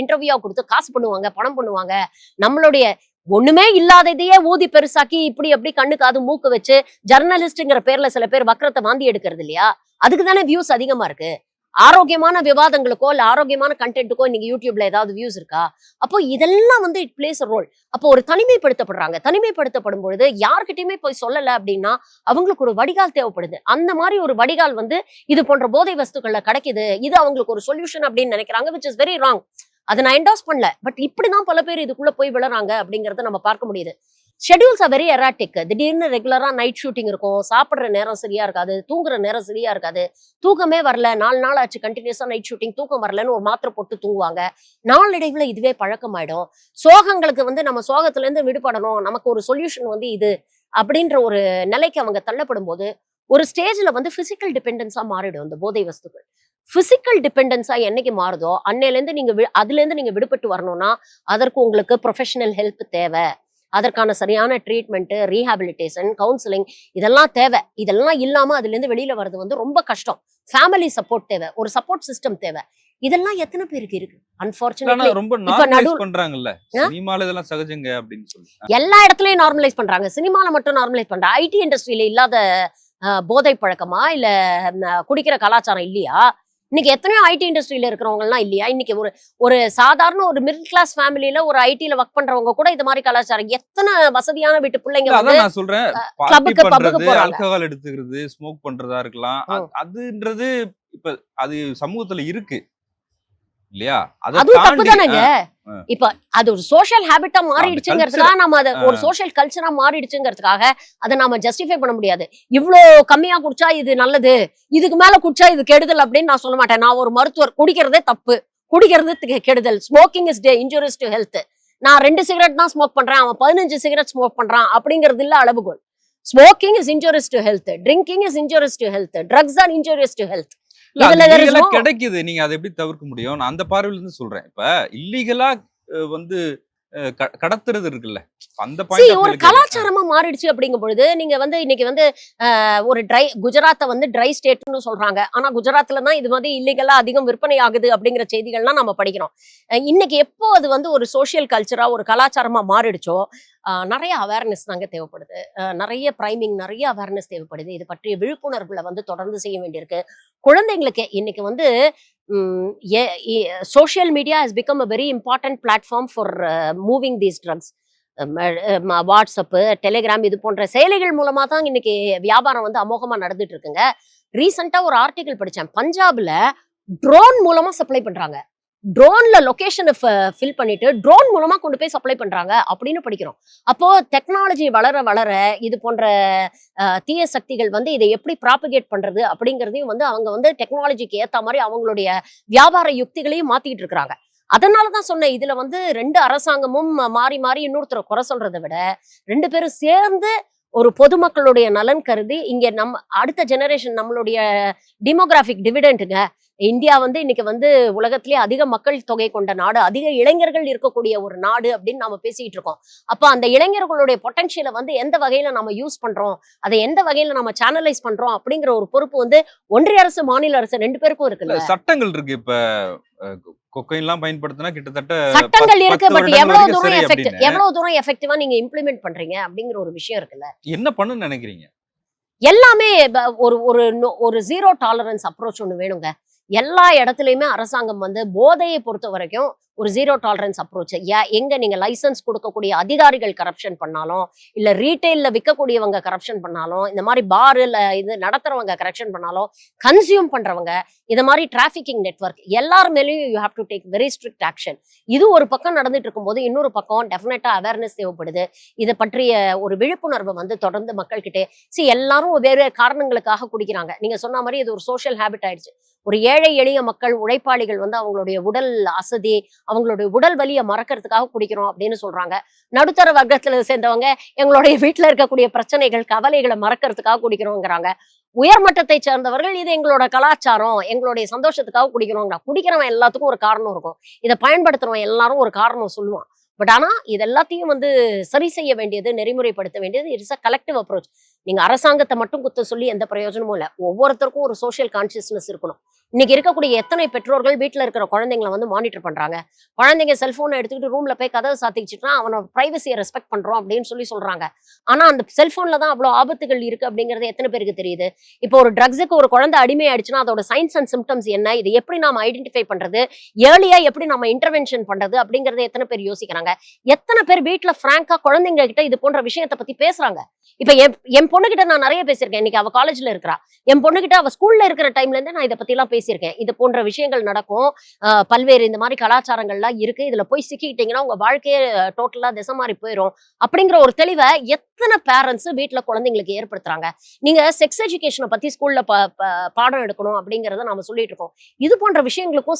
இன்டர்வியூவாக கொடுத்து காசு பண்ணுவாங்க பணம் பண்ணுவாங்க நம்மளுடைய ஒண்ணுமே இல்லாததையே ஊதி பெருசாக்கி இப்படி அப்படி கண்ணு காது மூக்கு வச்சு ஜர்னலிஸ்ட்ங்கிற பேர்ல சில பேர் வக்கரத்தை வாந்தி எடுக்கிறது இல்லையா? அதுக்கு தானே வியூஸ் அதிகமா இருக்கு. ஆரோக்கியமான விவாதங்களுக்கோ இல்ல ஆரோக்கியமான கண்டென்ட்டுக்கோ நீங்க யூடியூப்ல ஏதாவது வியூஸ் இருக்கா? அப்போ இதெல்லாம் வந்து இட் பிளேஸ் ரோல் அப்போ ஒரு தனிமைப்படுத்தப்படுறாங்க. தனிமைப்படுத்தப்படும் பொழுது யார்கிட்டயுமே போய் சொல்லல அப்படின்னா அவங்களுக்கு ஒரு வடிகால் தேவைப்படுது. அந்த மாதிரி ஒரு வடிகால் வந்து இது போன்ற போதை வஸ்துக்கள்ல கிடைக்குது. இது அவங்களுக்கு ஒரு சொல்யூஷன் அப்படின்னு நினைக்கிறாங்க விச் இஸ் வெரி ராங் அதை நான் என்டோஸ் பண்ணல. பட் இப்படிதான் பல பேர் இதுக்குள்ள போய் விழுறாங்க அப்படிங்கறத நம்ம பார்க்க முடியுது. ஷெட்யூல்ஸ் ஆர் வெரி எராட்டிக் திடீர்னு ரெகுலரா நைட் ஷூட்டிங் இருக்கும். சாப்பிடுற நேரம் சரியா இருக்காது. தூங்குற நேரம் சரியா இருக்காது. தூக்கமே வரல. நாலு நாள் ஆச்சு கண்டினியூஸா நைட் ஷூட்டிங் தூக்கம் வரலன்னு ஒரு மாத்திரை போட்டு தூங்குவாங்க. நாளடைவில் இதுவே பழக்கமாயிடும். சோகங்களுக்கு வந்து நம்ம சோகத்துல இருந்து விடுபடணும். நமக்கு ஒரு சொல்யூஷன் வந்து இது அப்படின்ற ஒரு நிலைக்கு அவங்க தள்ளப்படும் போது ஒரு ஸ்டேஜ்ல வந்து பிசிக்கல் டிபெண்டன்ஸா மாறிடும் இந்த போதை வஸ்துக்கள். பிசிக்கல் டிபெண்டன்ஸா என்னைக்கு மாறுதோ அன்னையில இருந்து நீங்க வி- அதுல இருந்து நீங்க விடுபட்டு வரணும்னா அதற்கு உங்களுக்கு ப்ரொஃபஷனல் ஹெல்ப் தேவை. அதற்கான சரியான ட்ரீட்மெண்ட் ரீஹாபிலிட்டேஷன் கவுன்சிலிங் இதெல்லாம் தேவை. இதெல்லாம் இல்லாம அதுல இருந்து வெளியில வர்றது வந்து ரொம்ப கஷ்டம். ஃபேமிலி சப்போர்ட் தேவை. ஒரு சப்போர்ட் சிஸ்டம் தேவை. இதெல்லாம் எத்தனை பேருக்கு இருக்கு? அன்பார்ச்சுனேட்லி ரொம்ப நார்மலைஸ் பண்றாங்கல்ல. ஆ? சினிமால இதெல்லாம் சகஜங்க அப்படின்னு சொல்லி. எல்லா இடத்துலயும் நார்மலைஸ் பண்றாங்க. சினிமால மட்டும் நார்மலைஸ் பண்றாங்க ஐடி இண்டஸ்ட்ரியில இல்லாத போதை பழக்கமா? இல்ல குடிக்கிற கலாச்சாரம் இல்லையா? இன்னைக்கு எத்தனையோ ஐடி இண்டஸ்ட்ரியில இருக்கிறவங்க எல்லாம் இல்லையா? இன்னைக்கு ஒரு ஒரு சாதாரண ஒரு மிடில் கிளாஸ் ஃபேமிலியில ஒரு ஐடில ஒர்க் பண்றவங்க கூட இது மாதிரி கலாச்சாரம். எத்தனை வசதியான வீட்டு பிள்ளைங்க வந்து நான் சொல்றேன். கிளப்புக்கு பப்புக்கு ஆல்கஹால் எடுத்துக்கிறது ஸ்மோக் பண்றதா இருக்கலாம். அதுன்றது இப்ப அது சமூகத்துல இருக்கு. இல்லையா? அதை தப்பு தானேங்க. இப்ப அது ஒரு சோஷியல் ஹேபிட்டா மாறிடுச்சுங்கிறதுக்காக நம்ம அதை ஒரு. சோஷியல் கல்ச்சரா மாறிடுச்சுங்கிறதுக்காக அதை நாம ஜஸ்டிஃபை பண்ண முடியாது. இவ்ளோ கம்மியா குடிச்சா இது நல்லது இதுக்கு மேல குடிச்சா இது கெடுதல் அப்படின்னு நான் சொல்ல மாட்டேன். நான் ஒரு மருத்துவர். குடிக்கிறதே தப்பு. குடிக்கிறது கெடுதல். Smoking is injurious to health நான் ரெண்டு சிகரெட் தான் ஸ்மோக் பண்றேன். அவன் பதினஞ்சு சிகரெட் ஸ்மோக் பண்றான் அப்படிங்கிறது இல்ல அளவுகோல். Smoking is injurious to health drinking is injurious to health drugs are injurious to health கிடைக்குது. நீங்க அதை எப்படி தவிர்க்க முடியும்? நான் அந்த பார்வையில இருந்து சொல்றேன். இப்ப இல்லீகலா வந்து கடத்துறது இருக்குல்ல. அந்த ஒரு கலாச்சாரமா மாறிடுச்சு அப்படிங்கும் பொழுது நீங்க வந்து இன்னைக்கு வந்து ஒரு ட்ரை குஜராத்தை வந்து ட்ரை ஸ்டேட்னு சொல்றாங்க. ஆனா குஜராத்ல தான் இது மாதிரி இல்லீகலா அதிகம் விற்பனை ஆகுது அப்படிங்கிற செய்திகள்லாம் நம்ம படிக்கிறோம். இன்னைக்கு எப்போ அது வந்து ஒரு சோஷியல் கல்ச்சரா ஒரு கலாச்சாரமா மாறிடுச்சோ நிறைய அவேர்னஸ் தாங்க தேவைப்படுது. நிறைய ப்ரைமிங் நிறைய அவேர்னஸ் தேவைப்படுது. இது பற்றிய விழிப்புணர்வுல வந்து தொடர்ந்து செய்ய வேண்டியிருக்கு. குழந்தைங்களுக்கு இன்னைக்கு வந்து social media has become a very important platform for moving these drugs WhatsApp Telegram இது போன்ற செயலிகள் மூலமாக தான் இன்னைக்கு வியாபாரம் வந்து அமோகமாக நடந்துட்டு இருக்குங்க. ரீசெண்டாக ஒரு ஆர்டிகல் படித்தேன் பஞ்சாபில் ட்ரோன் மூலமாக சப்ளை பண்ணுறாங்க ட்ரோன்ல லொக்கேஷனை ஃபில் பண்ணிட்டு ட்ரோன் மூலமா கொண்டு போய் சப்ளை பண்றாங்க அப்படின்னு படிக்கிறோம். அப்போ டெக்னாலஜி வளர வளர இது போன்ற தீய சக்திகள் வந்து இதை எப்படி ப்ராபகேட் பண்றது அப்படிங்கிறதையும் வந்து அவங்க வந்து டெக்னாலஜிக்கு ஏற்ற மாதிரி அவங்களுடைய வியாபார யுக்திகளையும் மாற்றிக்கிட்டு இருக்கிறாங்க. அதனால தான் சொன்னேன் இதுல வந்து ரெண்டு அரசாங்கமும் மாறி மாறி இன்னொருத்தரை குறை சொல்றதை விட ரெண்டு பேரும் சேர்ந்து ஒரு பொதுமக்களுடைய நலன் கருதி இங்க நம்ம அடுத்த ஜெனரேஷன் நம்மளுடைய டிமோகிராஃபிக் டிவிடெண்ட்டுங்க இந்தியா வந்து இன்னைக்கு வந்து உலகத்திலே அதிக மக்கள் தொகை கொண்ட நாடு அதிக இளைஞர்கள் இருக்கக்கூடிய ஒரு நாடு அப்படின்னு நாம பேசிட்டு இருக்கோம். அப்ப அந்த இளைஞர்களுடைய பொட்டன்ஷியலை வந்து எந்த வகையில நம்ம யூஸ் பண்றோம் அதை எந்த வகையில நம்ம சேனலைஸ் பண்றோம் அப்படிங்கிற ஒரு பொறுப்பு வந்து ஒன்றிய அரசு மாநில அரசு ரெண்டு பேருக்கும் இருக்குல்ல? சட்டங்கள் இருக்கு இப்ப. கொக்கைன் எல்லாம் பயன்படுத்தினா கிட்டத்தட்ட சட்டங்கள் இருக்கு பட் எவ்வளவு தூரம் எஃபெக்ட். எவ்வளவு தூரம் எஃபெக்டிவா நீங்க இம்ப்ளிமெண்ட் பண்றீங்க அப்படிங்கிற ஒரு விஷயம் இருக்குல்ல? என்ன பண்ணுன்னு நினைக்கிறீங்க? எல்லாமே ஒரு ஒரு ஒரு ஜீரோ டாலரன்ஸ் அப்ரோச் ஒன்று வேணுங்க. எல்லா இடத்துலையுமே அரசாங்கம் வந்து போதையை பொறுத்த வரைக்கும் ஒரு ஜீரோ டாலரன்ஸ் அப்ரோச் எங்க நீங்க லைசன்ஸ் கொடுக்கக்கூடிய அதிகாரிகள் கரப்ஷன் பண்ணாலும் இல்ல ரீட்டைல்ல விற்கக்கூடியவங்க கரப்ஷன் பண்ணாலும் இந்த மாதிரி பார் இல்ல இது நடத்துறவங்க கரப்ஷன் பண்ணாலும் கன்சியூம் பண்றவங்க இந்த மாதிரி டிராஃபிக்கிங் நெட்வொர்க் எல்லார் மேலேயும் you have to take very strict action இது ஒரு பக்கம் நடந்துட்டு இருக்கும்போது இன்னொரு பக்கம் டெஃபினட்டா அவேர்னஸ் தேவைப்படுது. இதை பற்றிய ஒரு விழிப்புணர்வு வந்து தொடர்ந்து மக்கள்கிட்டே சி எல்லாரும் வேறு காரணங்களுக்காக குடிக்கிறாங்க. நீங்க சொன்ன மாதிரி இது ஒரு சோஷியல் ஹேபிட் ஆயிடுச்சு. ஒரு ஏழை எளிய மக்கள் உழைப்பாளிகள் வந்து அவங்களுடைய உடல் அசதி அவங்களுடைய உடல் வலியை மறக்கிறதுக்காக குடிக்கிறோம் அப்படின்னு சொல்றாங்க. நடுத்தர வர்க்கத்துல சேர்ந்தவங்க எங்களுடைய வீட்டுல இருக்கக்கூடிய பிரச்சனைகள் கவலைகளை மறக்கிறதுக்காக குடிக்கிறோங்கிறாங்க. உயர்மட்டத்தை சேர்ந்தவர்கள் இது எங்களோட கலாச்சாரம் எங்களுடைய சந்தோஷத்துக்காக குடிக்கிறோங்க. குடிக்கிறவன் எல்லாத்துக்கும் ஒரு காரணம் இருக்கும். இதை பயன்படுத்துறவன் எல்லாரும் ஒரு காரணம் சொல்லுவான். பட் ஆனா இது எல்லாத்தையும் வந்து சரி செய்ய வேண்டியது நெறிமுறைப்படுத்த வேண்டியது இட்ஸ் அ கலெக்டிவ் அப்ரோச் நீங்க அரசாங்கத்தை மட்டும் குத்த சொல்லி எந்த பிரயோஜனமும் இல்லை. ஒவ்வொருத்தருக்கும் ஒரு சோஷியல் கான்சியஸ்னஸ் இருக்கணும். இன்னைக்கு இருக்கக்கூடிய எத்தனை பெற்றோர்கள் வீட்டில் இருக்கிற குழந்தைங்களை வந்து மானிட்டர் பண்றாங்க? குழந்தைங்க செல்போனை எடுத்துக்கிட்டு ரூம்ல போய் கதவை சாத்திக்கிச்சுன்னா அவனோட பிரைவசியை ரெஸ்பெக்ட் பண்றோம் அப்படின்னு சொல்லி சொல்றாங்க. ஆனா அந்த செல்போன்ல தான் அவ்வளோ ஆபத்துகள் இருக்கு அப்படிங்கிறது எத்தனை பேருக்கு தெரியுது? இப்போ ஒரு ட்ரக்ஸுக்கு ஒரு குழந்தை அடிமை ஆயிடுச்சுன்னா அதோட சயின்ஸ் அண்ட் சிம்டம்ஸ் என்ன? இது எப்படி நாம ஐடென்டிஃபை பண்றது? ஏர்லியா எப்படி நம்ம இன்டர்வென்ஷன் பண்றது? அப்படிங்கறத எத்தனை பேர் யோசிக்கிறாங்க? எத்தனை பேர் வீட்டுல பிராங்கா குழந்தைங்க கிட்ட இது போன்ற விஷயத்தை பத்தி பேசுறாங்க? இப்ப என் என் பொண்ணுகிட்ட நான் நிறைய பேசியிருக்கேன். இன்னைக்கு அவ காலேஜ்ல இருக்கிறா. என் பொண்ணுகிட்ட அவ ஸ்கூல்ல இருக்கிற டைம்ல இருந்தே நான் இதை பத்தி எல்லாம் பேசியிருக்கேன். இது போன்ற விஷயங்கள் நடக்கும். ஆஹ் பல்வேறு இந்த மாதிரி கலாச்சாரங்கள்லாம் இருக்கு. இதுல போய் சிக்கிக்கிட்டீங்கன்னா உங்க வாழ்க்கையே டோட்டலா திசை மாறி போயிடும் அப்படிங்கிற ஒரு தெளிவை எத்தனை பேரண்ட்ஸ் வீட்டுல குழந்தைங்களுக்கு ஏற்படுத்துறாங்க? நீங்க செக்ஸ் எஜுகேஷனை பத்தி ஸ்கூல்ல பாடம் எடுக்கணும் அப்படிங்கறத நாம சொல்லிட்டு இருக்கோம். இது போன்ற விஷயங்களுக்கும்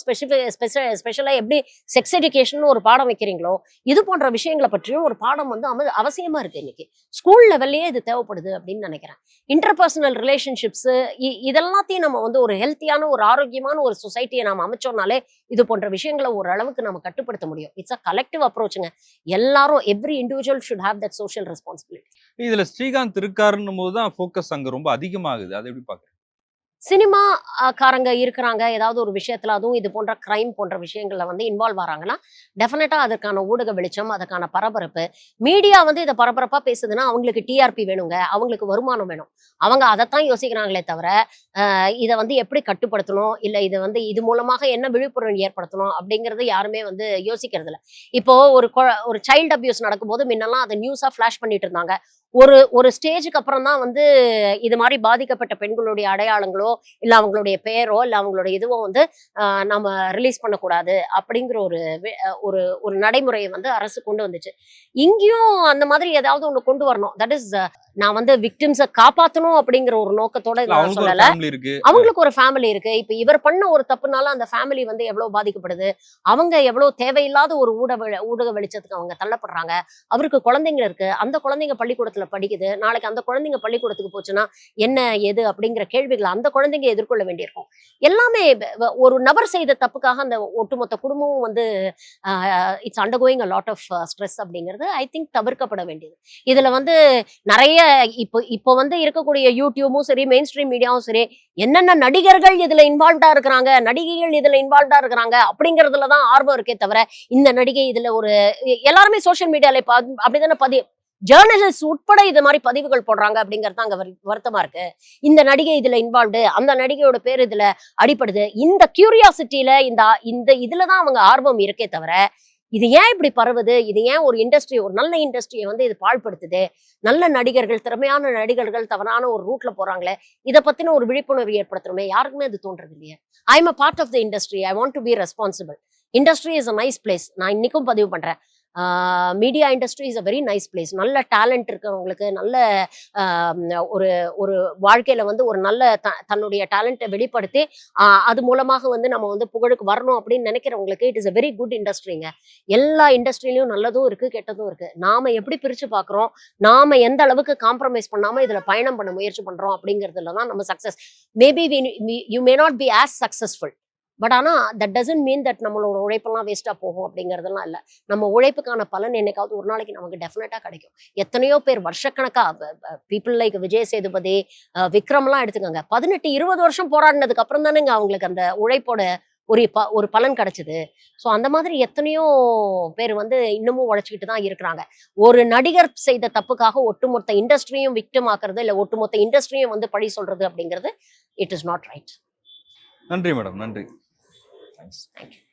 ஸ்பெஷலா எப்படி செக்ஸ் எஜுகேஷன் ஒரு பாடம் வைக்கிறீங்களோ இது போன்ற விஷயங்களை பற்றியும் ஒரு பாடம் வந்து அம- அவசியமா இருக்கு இன்னைக்கு. ஸ்கூல் லெவல்லயே இது தேவைப்படுது அப்படின்னு நினைக்கிறேன். இன்டர்பர்சனல் ரிலேஷன்ஷிப்ஸ் இதெல்லாத்தையும் நம்ம வந்து ஒரு ஹெல்த்தியான ஒரு ஆரோக்கியமான ஒரு சொசைட்டியை நாம அமைச்சோம்னாலே இது போன்ற விஷயங்களை ஓரளவுக்கு நம்ம கட்டுப்படுத்த முடியும். இட்ஸ் அ கலெக்டிவ் அப்ரோச்சுங்க எல்லாரும் every individual should have that social responsibility இதுல ஸ்ரீகாந்த் இருக்காருன்னும் போது தான் ஃபோக்கஸ் அங்க ரொம்ப அதிகமாகுது. அதை எப்படி பார்க்குறேன் சினிமா காரங்க இருக்கிறாங்க. ஏதாவது ஒரு விஷயத்துல அதுவும் இது போன்ற கிரைம் போன்ற விஷயங்கள்ல வந்து இன்வால்வ் ஆகிறாங்கன்னா டெஃபினட்டா அதற்கான ஊடக வெளிச்சம் அதற்கான பரபரப்பு மீடியா வந்து இதை பரபரப்பா பேசுதுன்னா அவங்களுக்கு டிஆர்பி வேணுங்க. அவங்களுக்கு வருமானம் வேணும். அவங்க அதைத்தான் யோசிக்கிறாங்களே தவிர இதை வந்து எப்படி கட்டுப்படுத்தணும்? இல்லை இதை வந்து இது மூலமாக என்ன விழிப்புணர்வு ஏற்படுத்தணும்? அப்படிங்கிறது யாருமே வந்து யோசிக்கிறது இல்லை இப்போ ஒரு ஒரு சைல்டு அபியூஸ் நடக்கும்போது முன்னெல்லாம் அதை நியூஸா ஃபிளாஷ் பண்ணிட்டு இருந்தாங்க. ஒரு ஒரு ஸ்டேஜுக்கு அப்புறம் தான் வந்து இது மாதிரி பாதிக்கப்பட்ட பெண்களுடைய அடையாளங்களோ இல்லை அவங்களுடைய பெயரோ இல்லை அவங்களுடைய இதுவோ வந்து நம்ம ரிலீஸ் பண்ணக்கூடாது அப்படிங்கிற ஒரு ஒரு ஒரு நடைமுறையை வந்து அரசு கொண்டு வந்துச்சு. இங்கேயும் அந்த மாதிரி ஏதாவது ஒன்று கொண்டு வரணும். தட் இஸ் நான் வந்து விக்டிம்ஸை காப்பாத்தணும் அப்படிங்கிற ஒரு நோக்கத்தோட நான் சொல்லல. அவங்களுக்கு ஒரு ஃபேமிலி இருக்கு. இப்ப இவர் பண்ண ஒரு தப்புனால அந்த ஃபேமிலி வந்து எவ்வளவு பாதிக்கப்படுது? அவங்க எவ்வளவு தேவையில்லாத ஒரு ஊடக ஊடக வெளிச்சத்துக்கு அவங்க தள்ளப்படுறாங்க. அவருக்கு குழந்தைங்க இருக்கு. அந்த குழந்தைங்க பள்ளிக்கூடத்துல படிக்குது. நாளைக்கு அந்த குழந்தைங்க பள்ளிக்கூடத்துக்கு போச்சுன்னா என்ன எது அப்படிங்கிற கேள்விகளை அந்த குழந்தைங்க எதிர்கொள்ள வேண்டியிருக்கும். எல்லாமே ஒரு நபர் செய்த தப்புக்காக அந்த ஒட்டுமொத்த குடும்பமும் வந்து it's undergoing a lot of stress அப்படிங்கிறது ஐ திங்க் தவிர்க்கப்பட வேண்டியது. இதுல வந்து நிறைய இப்போ இப்போ வந்து இருக்கக்கூடிய யூடியூபும் சரி மெயின் ஸ்ட்ரீம் மீடியாவும் சரி என்னென்ன நடிகர்கள் இதுல இன்வால்வ்டா இருக்கிறாங்க நடிகைகள் இதுல இன்வால்வ்டா இருக்கிறாங்க அப்படிங்கறதுல தான் ஆர்வம் இருக்கே தவிர இந்த நடிகை இதுல ஒரு எல்லாருமே சோசியல் மீடியால இப்ப அப்படிதானே பதி ஜேர்னலிஸ்ட் உட்பட இது மாதிரி பதிவுகள் போடுறாங்க அப்படிங்கிறது தான் அங்க வரு- வருத்தமா இருக்கு. இந்த நடிகை இதுல இன்வால்வ்டு அந்த நடிகையோட பேர் இதுல அடிப்படுது இந்த கியூரியாசிட்டியில இந்த இந்த இதுலதான் அவங்க ஆர்வம் இருக்கே தவிர இது ஏன் இப்படி பரவுது? இது ஏன் ஒரு இண்டஸ்ட்ரி ஒரு நல்ல இண்டஸ்ட்ரியை வந்து இது பாழ்படுத்துது? நல்ல நடிகர்கள் திறமையான நடிகர்கள் தவறான ஒரு ரூட்ல போறாங்களே இதை பத்தின ஒரு விழிப்புணர்வு ஏற்படுத்தணுமே? யாருக்குமே அது தோன்றது இல்லையா. I am a part of the industry I want to be responsible industry is a nice place நான் இன்னைக்கும் பதிவு பண்றேன். Media industry is a very nice place நல்ல டேலண்ட் இருக்கிறவங்களுக்கு நல்ல ஒரு ஒரு வாழ்க்கையில் வந்து ஒரு நல்ல த- தன்னுடைய டேலண்ட்டை வெளிப்படுத்தி அது மூலமாக வந்து நம்ம வந்து புகழுக்கு வரணும் அப்படின்னு நினைக்கிறவங்களுக்கு it is a very good இண்டஸ்ட்ரிங்க எல்லா இண்டஸ்ட்ரியிலையும் நல்லதும் இருக்குது கெட்டதும் இருக்குது நாம எப்படி பிரிச்சு பார்க்குறோம்? நாம எந்த அளவுக்கு காம்ப்ரமைஸ் பண்ணாமல் இதில் பயணம் பண்ண முயற்சி பண்ணுறோம் அப்படிங்கிறதுல தான் நம்ம success maybe we you may not be as successful but ஆனா தட் டசன்ட் மீன் தட் நம்மளோட உழைப்பெல்லாம் வேஸ்ட்டாக போகும் அப்படிங்கிறதெல்லாம் இல்ல. நம்ம உழைப்புக்கான பலன் என்னைக்காவது ஒரு நாளைக்கு நமக்கு டெஃபினட்டா கிடைக்கும். எத்தனையோ பேர் வருஷக்கணக்கா people like Vijay Sethupathi ah விக்ரம்லாம் எடுத்துக்கோங்க. பதினெட்டு இருபது வருஷம் போராடினதுக்கு அப்புறம் தானேங்க அவங்களுக்கு அந்த உழைப்போட ஒரு ப ஒரு பலன் கிடைச்சது. ஸோ அந்த மாதிரி எத்தனையோ பேர் வந்து இன்னமும் உழைச்சிக்கிட்டு தான் இருக்கிறாங்க. ஒரு நடிகர் செய்த தப்புக்காக ஒட்டுமொத்த இண்டஸ்ட்ரியும் விக்டம் ஆக்குறது இல்லை ஒட்டுமொத்த இண்டஸ்ட்ரியும் வந்து பழி சொல்றது அப்படிங்கிறது இட் இஸ் நாட் ரைட் நன்றி மேடம் நன்றி. Thanks. Thank you.